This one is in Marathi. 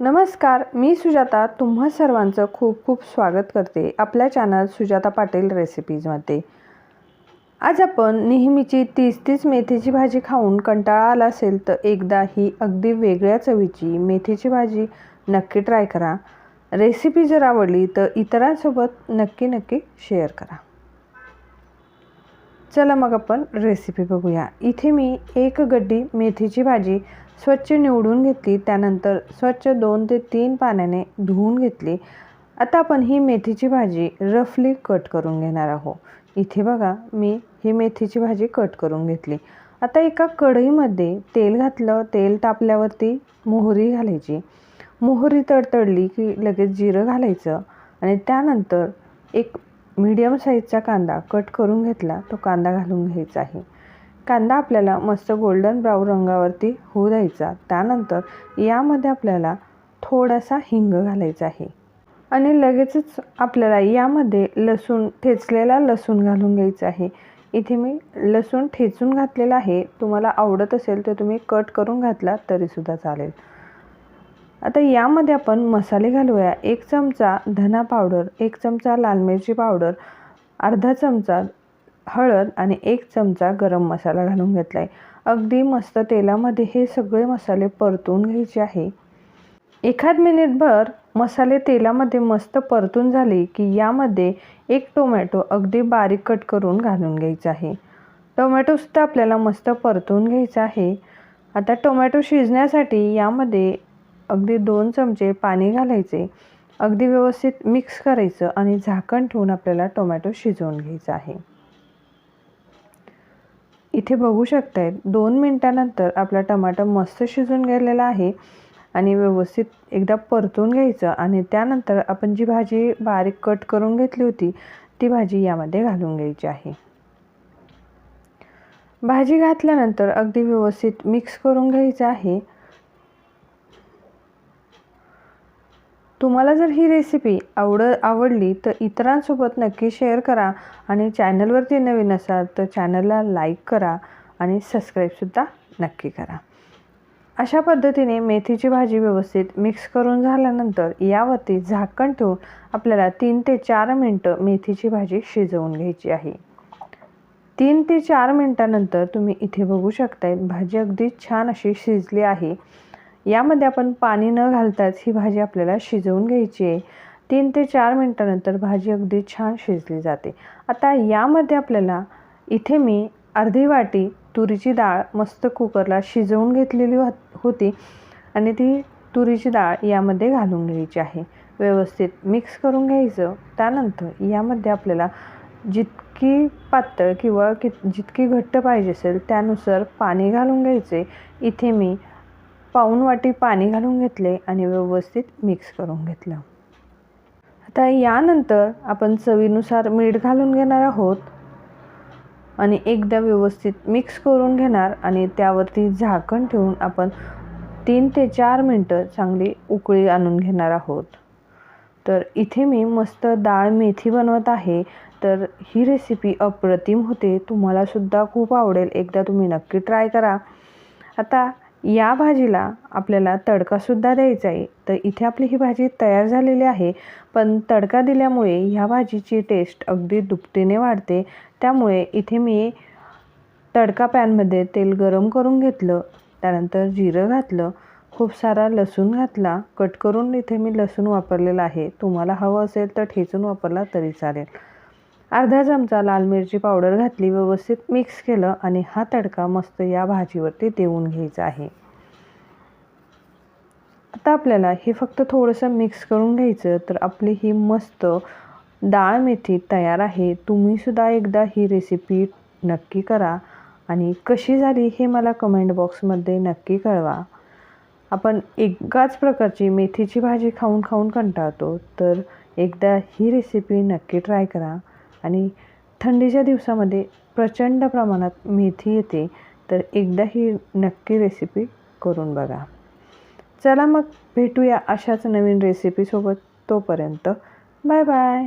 नमस्कार मी सुजाता तुम्हा सर्वांचं खूप खूप स्वागत करते आपल्या चॅनल सुजाता पाटील रेसिपीजमध्ये आज आपण नेहमीची तीस तीस मेथीची भाजी खाऊन कंटाळा आला असेल तर एकदा ही अगदी वेगळ्या चवीची मेथीची भाजी नक्की ट्राय करा. रेसिपी जर आवडली तर इतरांसोबत नक्की नक्की शेअर करा. चला मग आपण रेसिपी बघूया. इथे मी एक गड्डी मेथीची भाजी स्वच्छ निवडून घेतली. त्यानंतर स्वच्छ दोन ते तीन पाण्याने धुवून घेतली. आता आपण ही मेथीची भाजी रफली कट करून घेणार आहोत. इथे बघा मी ही मेथीची भाजी कट करून घेतली. आता एका कढईमध्ये तेल घातलं. तेल तापल्यावरती मोहरी घालायची. मोहरी तडतडली की लगेच जिरं घालायचं. आणि त्यानंतर एक मीडियम साईजचा कांदा कट करून घेतला तो कांदा घालून घ्यायचा आहे. कांदा आपल्याला मस्त गोल्डन ब्राऊन रंगावरती होऊ द्यायचा. त्यानंतर यामध्ये आपल्याला थोडासा हिंग घालायचा आहे. आणि लगेचच आपल्याला यामध्ये लसूण ठेचलेला लसूण घालून घ्यायचा आहे. इथे मी लसूण ठेचून घातलेला आहे. तुम्हाला आवडत असेल तर तुम्ही कट करून घातला तरीसुद्धा चालेल. आता यामध्ये आपण मसाले घालूया. एक चमचा धना पावडर एक चमचा लाल मिरची पावडर अर्धा चमचा हळद आणि एक चमचा गरम मसाला घालून घेतला आहे अगदी मस्त तेलामध्ये हे सगळे मसाले परतून घ्यायचे आहे. एखाद मिनिटभर मसाले तेलामध्ये मस्त परतून झाले की यामध्ये एक टोमॅटो अगदी बारीक कट करून घालून घ्यायचा आहे. टोमॅटोसुद्धा आपल्याला मस्त परतून घ्यायचा आहे. आता टोमॅटो शिजण्यासाठी यामध्ये अगदी दोन चमचे पाणी घालायचे. अगदी व्यवस्थित मिक्स करायचं आणि झाकण ठेवून आपल्याला टोमॅटो शिजवून घ्यायचा आहे. इथे बघू शकताय दोन मिनटानंतर आपला टमाटर मस्त शिजून गेलेला आहे आणि व्यवस्थित एकदा परतून घ्यायचं आणि त्यानंतर आपण जी भाजी बारीक कट करून घेतली होती ती भाजी यामध्ये घालून घ्यायची आहे. भाजी घातल्यानंतर अगदी व्यवस्थित मिक्स करून घ्यायचं आहे. तुम्हाला जर ही रेसिपी आवड आवडली तर इतरांसोबत नक्की शेअर करा आणि चॅनलवरती नवीन असाल तर चॅनलला लाईक करा आणि सबस्क्राईबसुद्धा नक्की करा. अशा पद्धतीने मेथीची भाजी व्यवस्थित मिक्स करून झाल्यानंतर यावरती झाकण ठेवून आपल्याला तीन ते चार मिनटं मेथीची भाजी शिजवून घ्यायची आहे. तीन ते चार मिनटानंतर तुम्ही इथे बघू शकताय भाजी अगदी छान अशी शिजली आहे. यामध्ये आपण पाणी न घालताच ही भाजी आपल्याला शिजवून घ्यायची आहे. तीन ते चार मिनटानंतर भाजी अगदी छान शिजली जाते. आता यामध्ये आपल्याला इथे मी अर्धी वाटी तुरीची डाळ मस्त कुकरला शिजवून घेतलेली होती आणि ती तुरीची डाळ यामध्ये घालून घ्यायची आहे. व्यवस्थित मिक्स करून घ्यायचं. त्यानंतर यामध्ये आपल्याला जितकी पातळ किंवा कि जितकी घट्ट पाहिजे असेल त्यानुसार पाणी घालून घ्यायचे. इथे मी पाऊण वाटी पाणी घालून घेतले आणि व्यवस्थित मिक्स करून घेतलं. आता यानंतर आपण चवीनुसार मीठ घालून घेणार आहोत आणि एकदा व्यवस्थित मिक्स करून घेणार आणि त्यावरती झाकण ठेवून आपण तीन ते चार मिनटं चांगली उकळी आणून घेणार आहोत. तर इथे मी मस्त डाळ मेथी बनवत आहे. तर ही रेसिपी अप्रतिम होते. तुम्हालासुद्धा खूप आवडेल. एकदा तुम्ही नक्की ट्राय करा. आता या भाजीला आपल्याला तडकासुद्धा द्यायचा आहे. तर इथे आपली ही भाजी तयार झालेली आहे. पण तडका दिल्यामुळे ह्या भाजीची टेस्ट अगदी दुपटीने वाढते. त्यामुळे इथे मी तडका पॅनमध्ये तेल गरम करून घेतलं. त्यानंतर जिरं घातलं. खूप सारा लसूण घातला. कट करून इथे मी लसूण वापरलेला आहे. तुम्हाला हवं असेल तर ठेचून वापरला तरी चालेल. अर्धा चमचा लाल मिरची पावडर घातली व्यवस्थित मिक्स केलं आणि हा तडका मस्त या भाजीवरती देऊन घ्यायचा आहे. आता आपल्याला हे फक्त थोडंसं मिक्स करून घ्यायचं तर आपली ही मस्त डाळ मेथी तयार आहे. तुम्हीसुद्धा एकदा ही रेसिपी नक्की करा आणि कशी झाली हे मला कमेंट बॉक्समध्ये नक्की कळवा. आपण एकाच प्रकारची मेथीची भाजी खाऊन खाऊन कंटाळतो तर एकदा ही रेसिपी नक्की ट्राय करा. आणि थंडीच्या दिवसामध्ये प्रचंड प्रमाणात मेथी येते तर एकदा ही नक्की रेसिपी करून बघा. चला मग भेटूया अशाच नवीन रेसिपीसोबत तोपर्यंत बाय बाय